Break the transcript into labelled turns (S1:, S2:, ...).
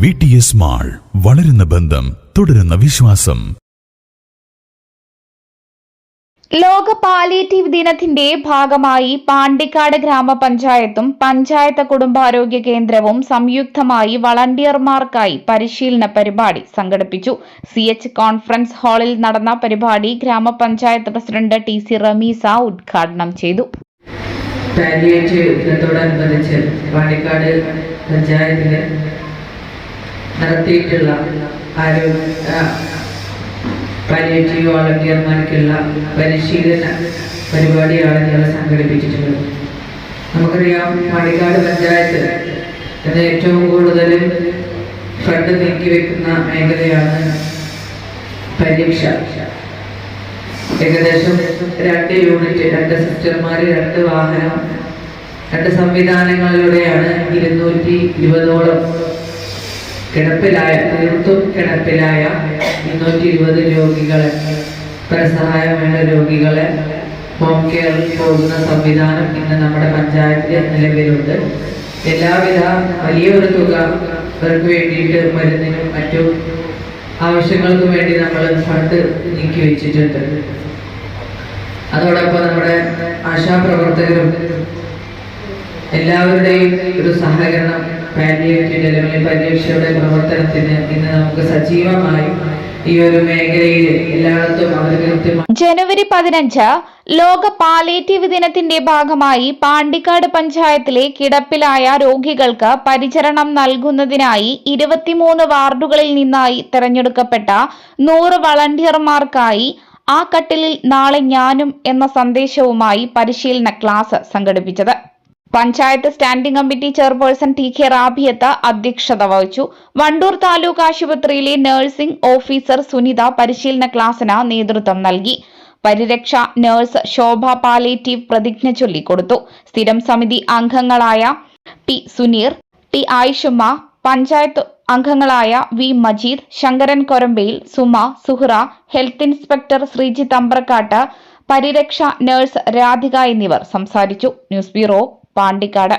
S1: V T S mall വളരുന്ന ബന്ധം തുടരുന്ന വിശ്വാസം.
S2: ലോക പാലിയേറ്റീവ് ദിനത്തിന്റെ ഭാഗമായി പാണ്ടിക്കാട് ഗ്രാമപഞ്ചായത്തും പഞ്ചായത്ത് കുടുംബാരോഗ്യ കേന്ദ്രവും സംയുക്തമായി വളണ്ടിയർമാർക്കായി പരിശീലന പരിപാടി സംഘടിപ്പിച്ചു. സി എച്ച് കോൺഫറൻസ് ഹാളിൽ നടന്ന പരിപാടി ഗ്രാമപഞ്ചായത്ത് പ്രസിഡന്റ് ടി സി റമീസ ഉദ്ഘാടനം ചെയ്തു.
S3: പാലിയേറ്റീവ് ദിനത്തോടനുബന്ധിച്ച് പാണ്ടിക്കാട് പഞ്ചായത്തിൽ നടത്തിയിട്ടുള്ള ആരോഗ്യ പാലിയേറ്റീവ് വോളണ്ടിയർമാർക്കുള്ള പരിശീലന പരിപാടിയാണ് ഞങ്ങൾ സംഘടിപ്പിച്ചിട്ടുള്ളത്. നമുക്കറിയാം പാണ്ടിക്കാട് പഞ്ചായത്ത് ഇന്ന് ഏറ്റവും കൂടുതൽ ഫണ്ട് നീക്കി നീക്കിവെക്കുന്ന മേഖലയാണ് പരീക്ഷ. ഏകദേശം രണ്ട് യൂണിറ്റ് രണ്ട് സിസ്റ്റർമാർ രണ്ട് വാഹനം രണ്ട് സംവിധാനങ്ങളിലൂടെയാണ് ഇരുന്നൂറ്റി ഇരുപതോളം കിടപ്പിലായ തീർത്തും കിടപ്പിലായ ഇരുന്നൂറ്റി ഇരുപത് രോഗികളെ പരസഹായം വേണ്ട രോഗികളെ ഹോം കെയറിൽ പോകുന്ന സംവിധാനം ഇന്ന് നമ്മുടെ പഞ്ചായത്തിൽ നിലവിലുണ്ട്. എല്ലാവിധ വലിയൊരു തുക അവർക്ക് വേണ്ടിയിട്ട് മരുന്നിനും മറ്റും ആവശ്യങ്ങൾക്കും വേണ്ടി നമ്മൾ നീക്കി വെച്ചിട്ടുണ്ട്. അതോടൊപ്പം നമ്മുടെ ആശാപ്രവർത്തകരും എല്ലാവരുടെയും ഒരു സഹകരണം പാലിയേറ്റീവ് അല്ലെങ്കിൽ പരീക്ഷയുടെ പ്രവർത്തനത്തിന് ഇന്ന് നമുക്ക് സജീവമായി ഈ ഒരു മേഖലയിൽ എല്ലായിടത്തും അവർ
S2: ജനുവരി പതിനഞ്ച് ലോക പാലേറ്റീവ് ദിനത്തിന്റെ ഭാഗമായി പാണ്ടിക്കാട് പഞ്ചായത്തിലെ കിടപ്പിലായ രോഗികൾക്ക് പരിചരണം നൽകുന്നതിനായി ഇരുപത്തിമൂന്ന് വാർഡുകളിൽ നിന്നായി തെരഞ്ഞെടുക്കപ്പെട്ട നൂറ് വളണ്ടിയർമാർക്കായി ആ കട്ടിലിൽ നാളെ ഞാനും എന്ന സന്ദേശവുമായി പരിശീലന ക്ലാസ് സംഘടിപ്പിച്ചത്. Panchayat standing committee chairperson T K Rabiyath അധ്യക്ഷത വഹിച്ചു. വണ്ടൂർ താലൂക്ക് ആശുപത്രിയിലെ നഴ്സിംഗ് ഓഫീസർ സുനിത പരിശീലന ക്ലാസ്സിന് നേതൃത്വം നൽകി. പരിരക്ഷ നഴ്സ് ശോഭ പാലേറ്റീവ് പ്രതിജ്ഞ ചൊല്ലിക്കൊടുത്തു സ്ഥിരം സമിതി അംഗങ്ങളായ പി സുനീർ ടി ആയിഷുമ്മ പഞ്ചായത്ത് അംഗങ്ങളായ V Majeed Sankaran Korambayil Suma Suhra health inspector Sreejith Ambrakkat Pariraksha nurse Radhika എന്നിവർ സംസാരിച്ചു. News bureau Pandikkad